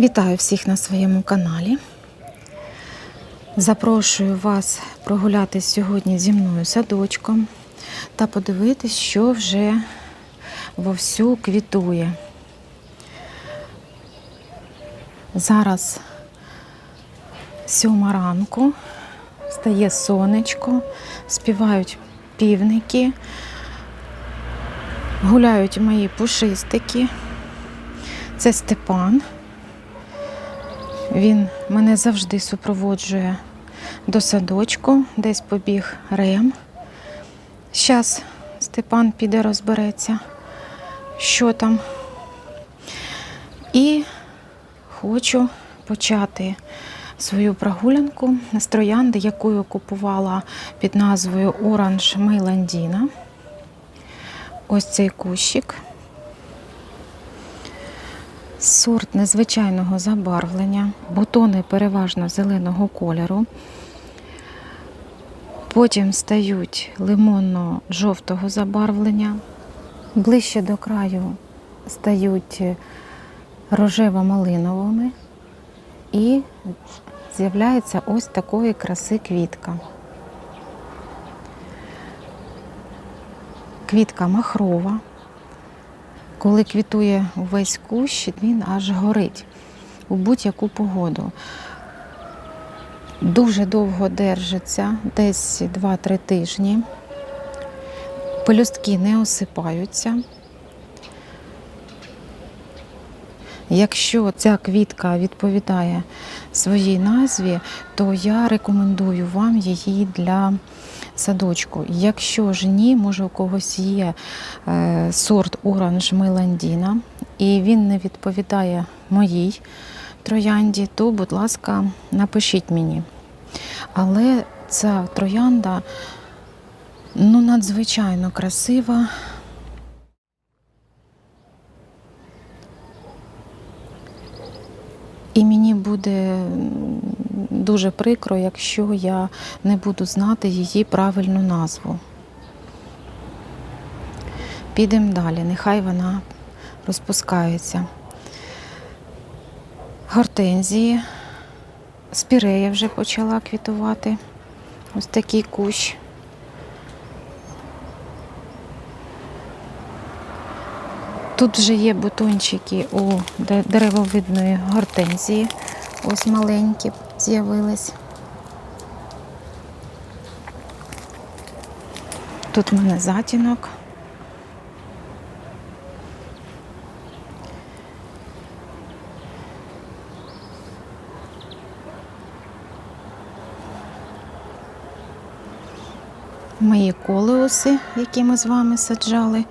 Вітаю всіх на своєму каналі. Запрошую вас прогулятись сьогодні зі мною садочком та подивитись, що вже вовсю квітує. Зараз сьома ранку, стає сонечко, співають півники, гуляють мої пушистики. Це Степан. Він мене завжди супроводжує до садочку, десь побіг рем. Зараз Степан піде розбереться, що там. І хочу почати свою прогулянку з троянди, яку я купувала під назвою Оранж Мейландіна. Ось цей кущик. Сорт незвичайного забарвлення, бутони переважно зеленого кольору. Потім стають лимонно-жовтого забарвлення. Ближче до краю стають рожево-малиновими і з'являється ось такої краси квітка. Квітка махрова. Коли квітує увесь кущ, він аж горить у будь-яку погоду. Дуже довго держиться, десь 2-3 тижні. Пелюстки не осипаються. Якщо ця квітка відповідає своїй назві, то я рекомендую вам її для садочку. Якщо ж ні, може у когось є е, сорт Оранж Меландіна, і він не відповідає моїй троянді, то, будь ласка, напишіть мені. Але ця троянда ну, надзвичайно красива. І мені буде дуже прикро, якщо я не буду знати її правильну назву. Підемо далі, нехай вона розпускається. Гортензії, спірея вже почала квітувати. Ось такий кущ. Тут вже є бутончики у деревовидної гортензії. Ось маленькі з'явились. Тут в мене затінок. Мої колеуси, які ми з вами саджали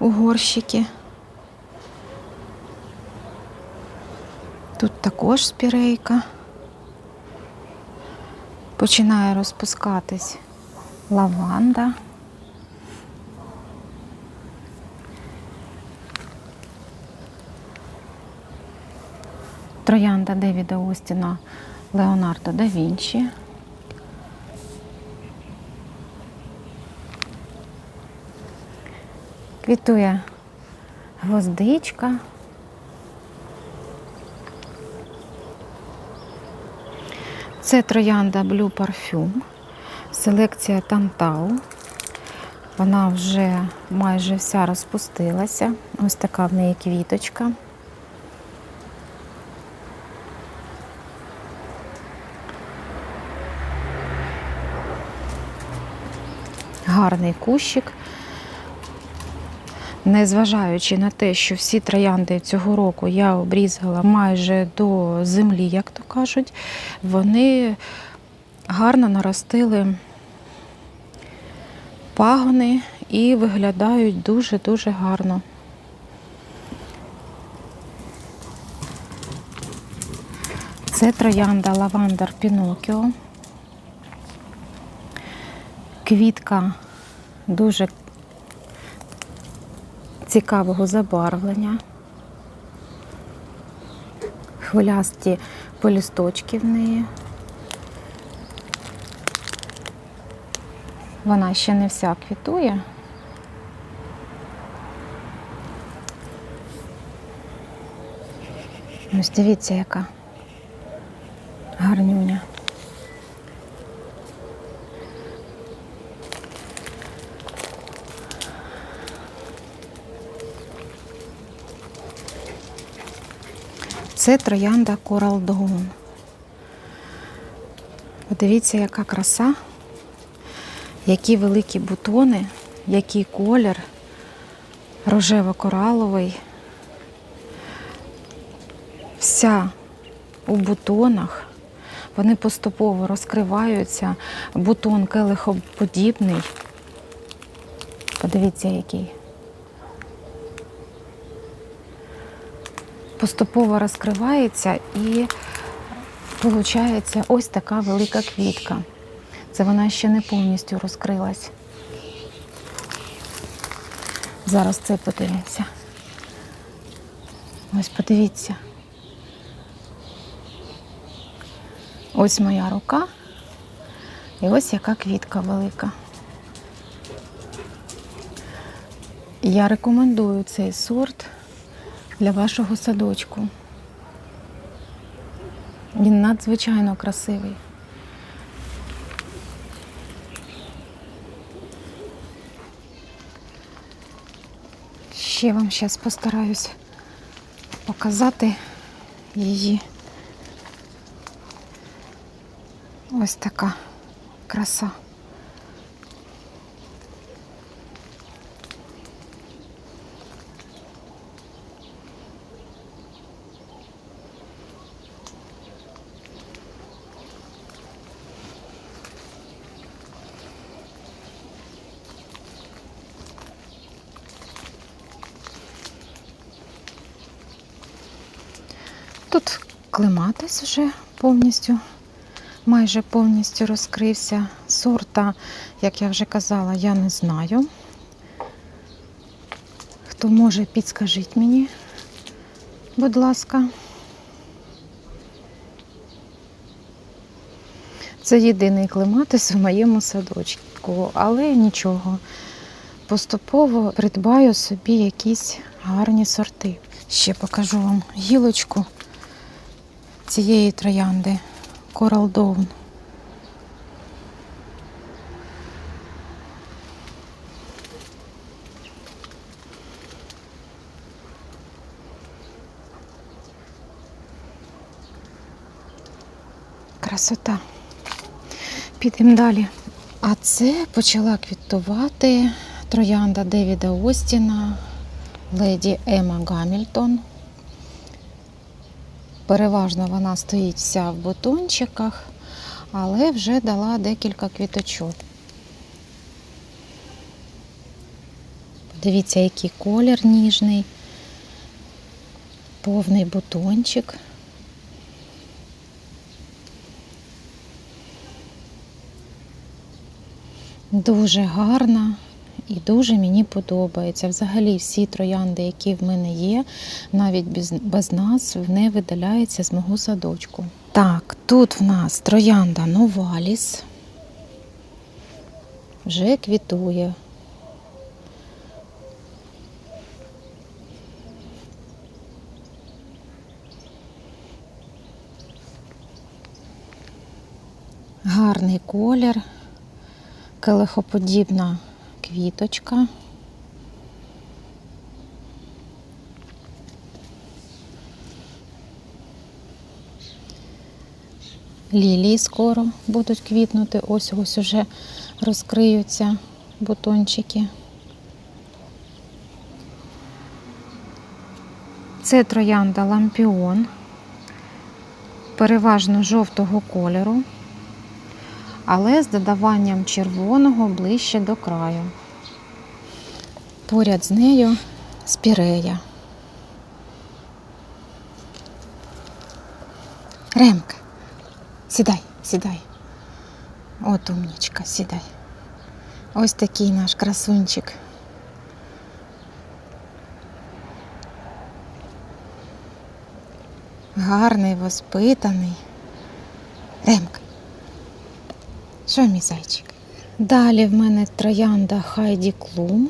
у горщики. Тут також спірейка. Починає розпускатись лаванда. Троянда Девіда Остіна Леонардо да Вінчі. Квітує гвоздичка. Це троянда Blue Parfum, селекція Тантау. Вона вже майже вся розпустилася. Ось така в неї квіточка. Гарний кущик. Незважаючи на те, що всі троянди цього року я обрізала майже до землі, як то кажуть, вони гарно наростили пагони і виглядають дуже-дуже гарно. Це троянда лавандар Пінокіо. Квітка дуже цікавого забарвлення. Хвилясті полісточки в неї. Вона ще не вся квітує. Ось дивіться, яка гарнюня. Це троянда Coral Dawn. Подивіться, яка краса, які великі бутони, який колір рожево-кораловий. Вся у бутонах. Вони поступово розкриваються. Бутон келихоподібний. Подивіться, який. Поступово розкривається і виходить ось така велика квітка. Це вона ще не повністю розкрилась. Зараз це подивимося. Ось подивіться. Ось моя рука. І ось яка квітка велика. Я рекомендую цей сорт для вашого садочку. Він надзвичайно красивий. Ще вам зараз постараюсь показати її. Ось така краса. Тут клематис вже повністю, майже повністю розкрився. Сорта, як я вже казала, я не знаю. Хто може, підскажіть мені, будь ласка. Це єдиний клематис в моєму садочку, але нічого. Поступово придбаю собі якісь гарні сорти. Ще покажу вам гілочку цієї троянди Coral Dawn. Красота. Підемо далі. А це почала квітувати троянда Девіда Остіна, леді Ема Гамільтон. Переважно вона стоїть вся в бутончиках, але вже дала декілька квіточок. Подивіться, який колір ніжний, повний бутончик. Дуже гарна і дуже мені подобається. Взагалі всі троянди, які в мене є, навіть без, без назв, не видаляються з мого садочку. Так, тут в нас троянда Новаліс. Вже квітує. Гарний колір, келихоподібна квіточка. Лілії скоро будуть квітнути. Ось ось уже розкриються бутончики. Це троянда лампіон, переважно жовтого кольору, але з додаванням червоного ближче до краю. Поряд з нею спірея. Ремка, сідай, сідай. От умнічка, сідай. Ось такий наш красунчик. Гарний, воспитаний. Ремка. Що мій зайчик? Далі в мене троянда Хайді Клум.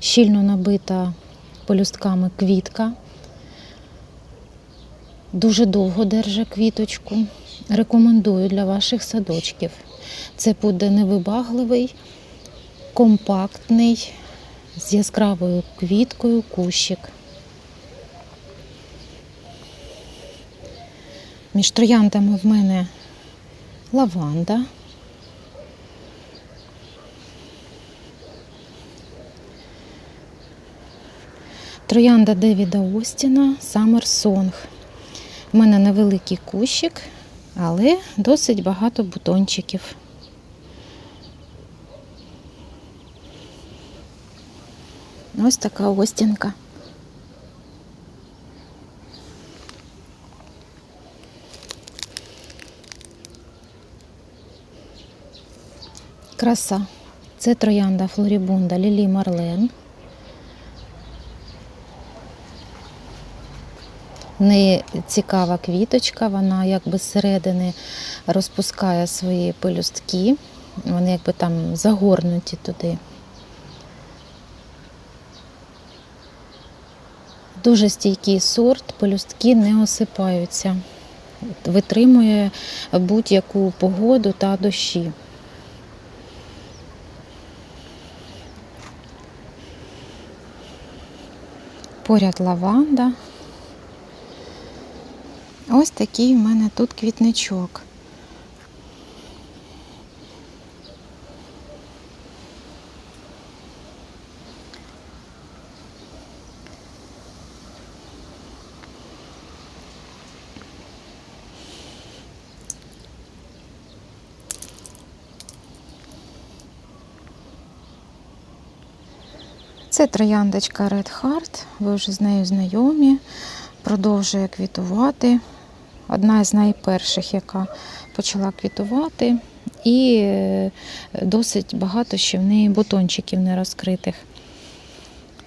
Щільно набита полюстками квітка. Дуже довго держа квіточку. Рекомендую для ваших садочків. Це буде невибагливий, компактний, з яскравою квіткою кущик. Між трояндами в мене лаванда. Троянда Девіда Остіна Summer Song. У мене невеликий кущик, але досить багато бутончиків. Ось така остінка. Краса. Це троянда Флорібунда Лілі Марлен. В цікава квіточка, вона якби зсередини розпускає свої пелюстки, вони якби там загорнуті туди. Дуже стійкий сорт, пелюстки не осипаються, витримує будь-яку погоду та дощі. Поряд лаванда. Ось такий в мене тут квітничок. Це трояндочка Red Heart, ви вже з нею знайомі, продовжує квітувати. Одна з найперших, яка почала квітувати, і е, досить багато ще в неї бутончиків не розкритих.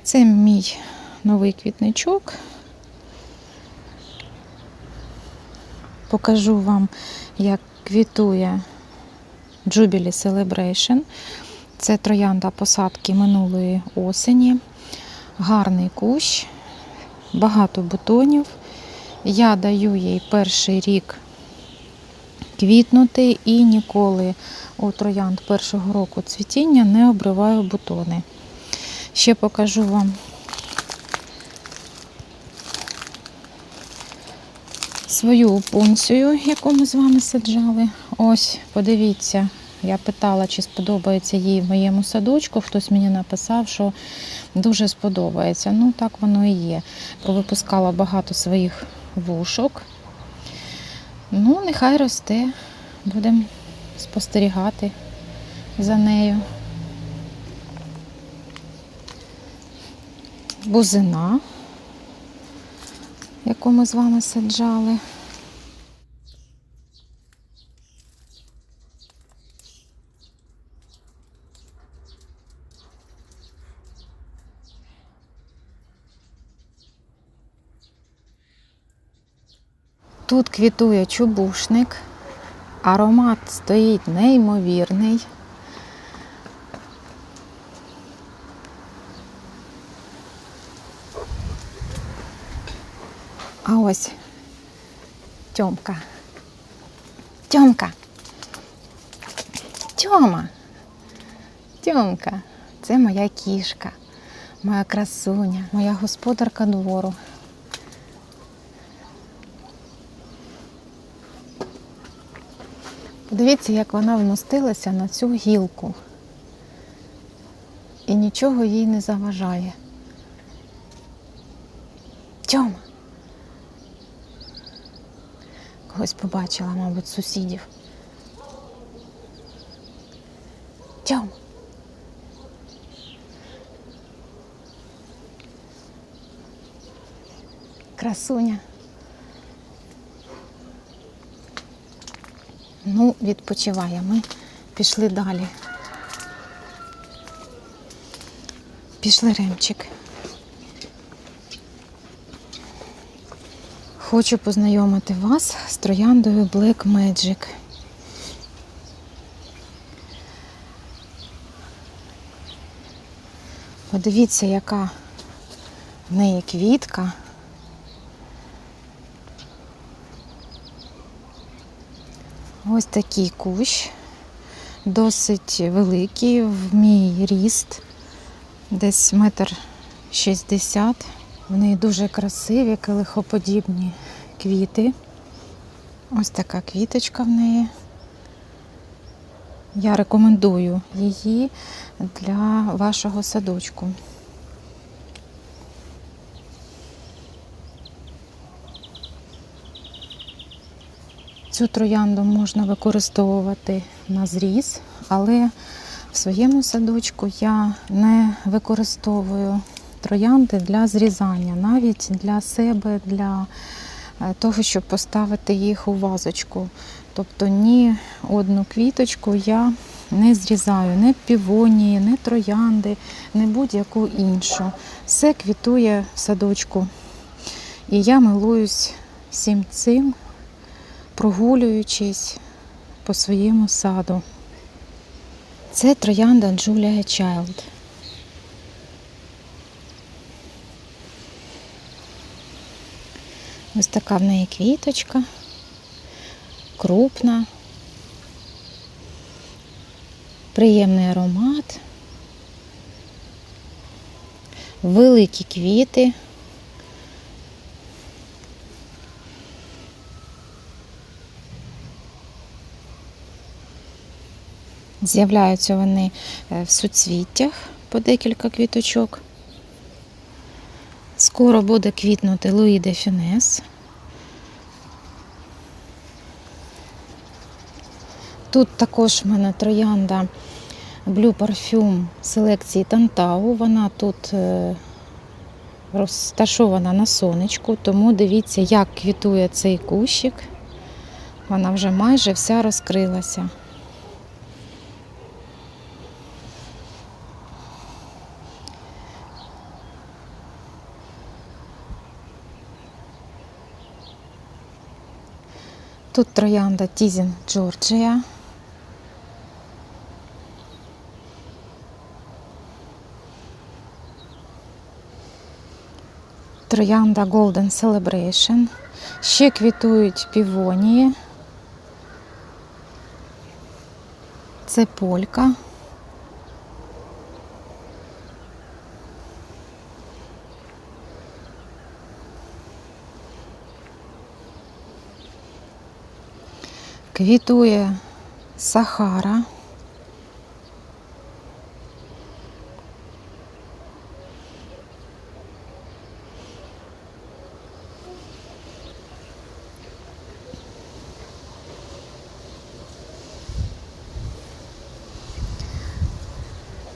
Це мій новий квітничок. Покажу вам, як квітує Jubilee Celebration. Це троянда посадки минулої осені. Гарний кущ, багато бутонів. Я даю їй перший рік квітнути і ніколи у троянд першого року цвітіння не обриваю бутони. Ще покажу вам свою опунцію, яку ми з вами саджали. Ось, подивіться, я питала, чи сподобається їй в моєму садочку. Хтось мені написав, що дуже сподобається. Ну, так воно і є. Повипускала багато своїх вушок. Ну, нехай росте. Будемо спостерігати за нею. Бузина, яку ми з вами саджали. Тут квітує чубушник, аромат стоїть неймовірний. А ось Тьомка. Тьомка. Тьома. Тьомка. Це моя кішка, моя красуня, моя господарка двору. Подивіться, як вона вмостилася на цю гілку. І нічого їй не заважає. Тьома. Когось побачила, мабуть, сусідів. Тьома. Красуня. Ну, відпочиває. Ми пішли далі. Пішли Ремчик. Хочу познайомити вас з трояндою Black Magic. Подивіться, яка в неї квітка. Ось такий кущ, досить великий, в мій ріст, десь метр шістдесят. В неї дуже красиві, килихоподібні квіти. Ось така квіточка в неї. Я рекомендую її для вашого садочку. Цю троянду можна використовувати на зріз, але в своєму садочку я не використовую троянди для зрізання, навіть для себе, для е, того, щоб поставити їх у вазочку. Тобто ні одну квіточку я не зрізаю, не півонії, не троянди, не будь-яку іншу. Все квітує в садочку. І я милуюсь всім цим, прогулюючись по своєму саду. Це троянда Джулія Чайлд. Ось така в неї квіточка, крупна, приємний аромат, великі квіти. З'являються вони е, в суцвіттях по декілька квіточок. Скоро буде квітнути Луї де Фінес. Тут також в мене троянда Blue Parfum селекції Тантау. Вона тут е, розташована на сонечку, тому дивіться, як квітує цей кущик. Вона вже майже вся розкрилася. Тут троянда Тізін Джорджія. Троянда Golden Celebration. Ще квітують півонії. Це полька. Квітує Сахара.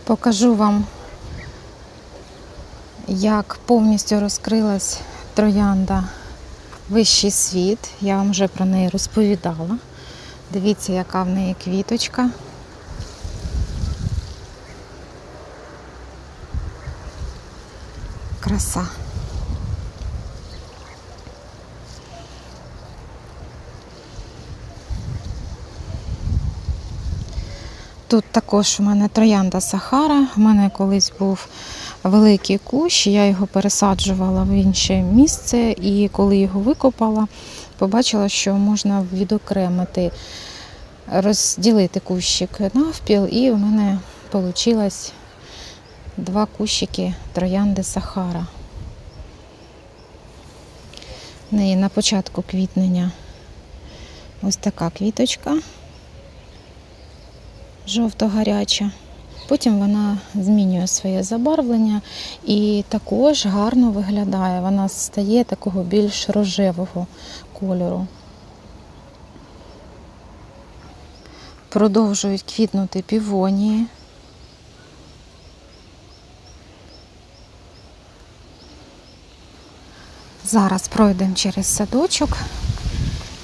Покажу вам, як повністю розкрилась троянда Вищий світ. Я вам вже про неї розповідала. Дивіться, яка в неї квіточка. Краса. Тут також у мене троянда Сахара. У мене колись був великий кущ, я його пересаджувала в інше місце, і коли його викопала, побачила, що можна відокремити, розділити кущик навпіл, і у мене вийшло два кущики троянди Сахара. Неї на початку квітнення ось така квіточка жовто-гаряча. Потім вона змінює своє забарвлення і також гарно виглядає. Вона стає такого більш рожевого кольору. Продовжують квітнути півонії. Зараз пройдемо через садочок,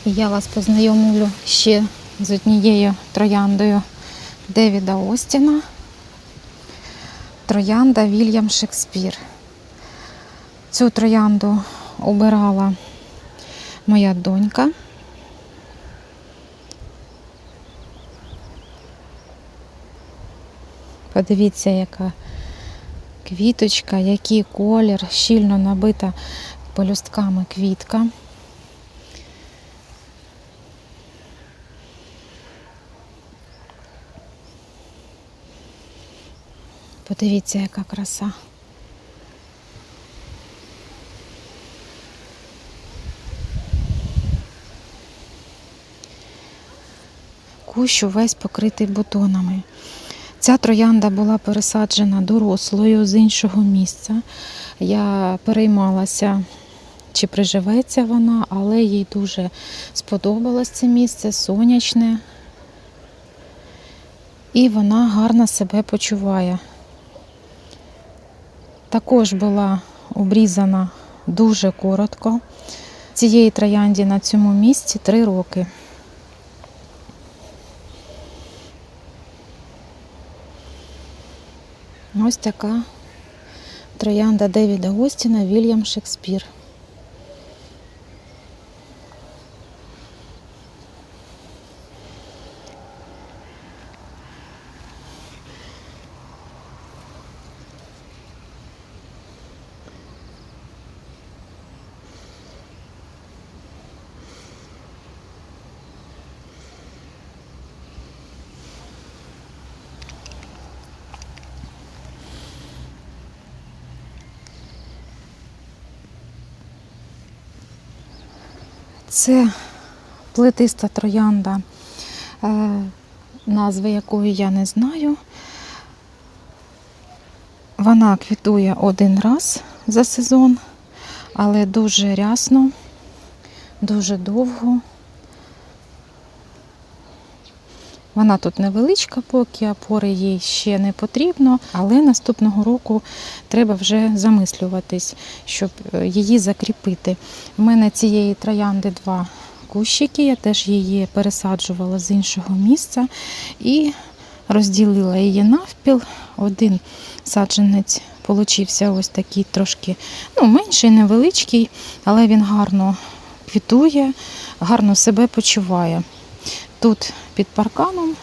і я вас познайомлю ще з однією трояндою Девіда Остіна. Троянда Вільям Шекспір. Цю троянду обирала моя донька. Подивіться, яка квіточка, який колір, щільно набита пелюстками квітка. Подивіться, яка краса. Кущ увесь покритий бутонами. Ця троянда була пересаджена дорослою з іншого місця. Я переймалася, чи приживеться вона, але їй дуже сподобалось це місце, сонячне. І вона гарно себе почуває. Також була обрізана дуже коротко. Цієї троянді на цьому місці три роки. Ось така троянда Девіда Гостіна Вільям Шекспір. Це плетиста троянда, е, назви якої я не знаю. Вона квітує один раз за сезон, але дуже рясно, дуже довго. Вона тут невеличка, поки опори їй ще не потрібно, але наступного року треба вже замислюватись, щоб е, її закріпити. У мене цієї троянди два кущики, я теж її пересаджувала з іншого місця і розділила її навпіл. Один саджанець получився ось такий трошки ну, менший, невеличкий, але він гарно квітує, гарно себе почуває. Тут під парканом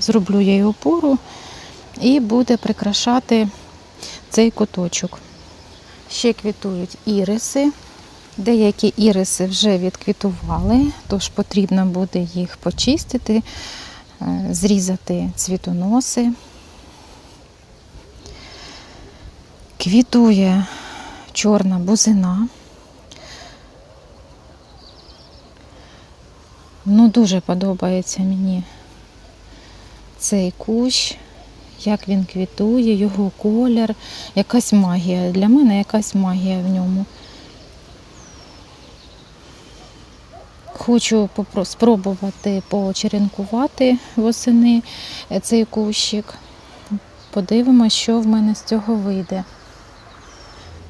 зроблю я її опору і буде прикрашати цей куточок. Ще квітують іриси. Деякі іриси вже відквітували, тож потрібно буде їх почистити, е, зрізати цвітоноси. Квітує чорна бузина. Ну, дуже подобається мені цей кущ, як він квітує, його колір, якась магія. Для мене якась магія в ньому. Хочу спробувати почеренкувати восени цей кущик. Подивимося, що в мене з цього вийде.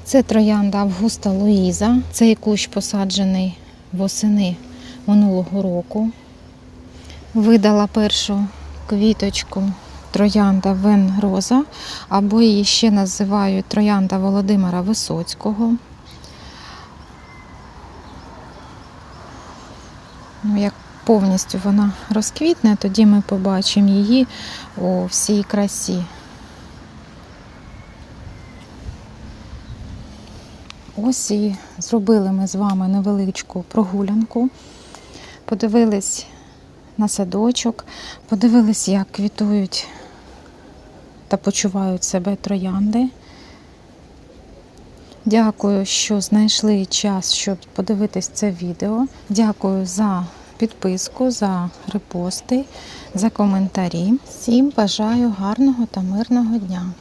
Це троянда Августа Луїза. Цей кущ посаджений восени минулого року. Видала першу квіточку троянда Вен Роза, або її ще називають троянда Володимира Висоцького. Ну, як повністю вона розквітне, тоді ми побачимо її у всій красі. Ось і зробили ми з вами невеличку прогулянку. Подивились на садочок, подивились, як квітують та почувають себе троянди. Дякую, що знайшли час, щоб подивитись це відео. Дякую за підписку, за репости, за коментарі. Всім бажаю гарного та мирного дня.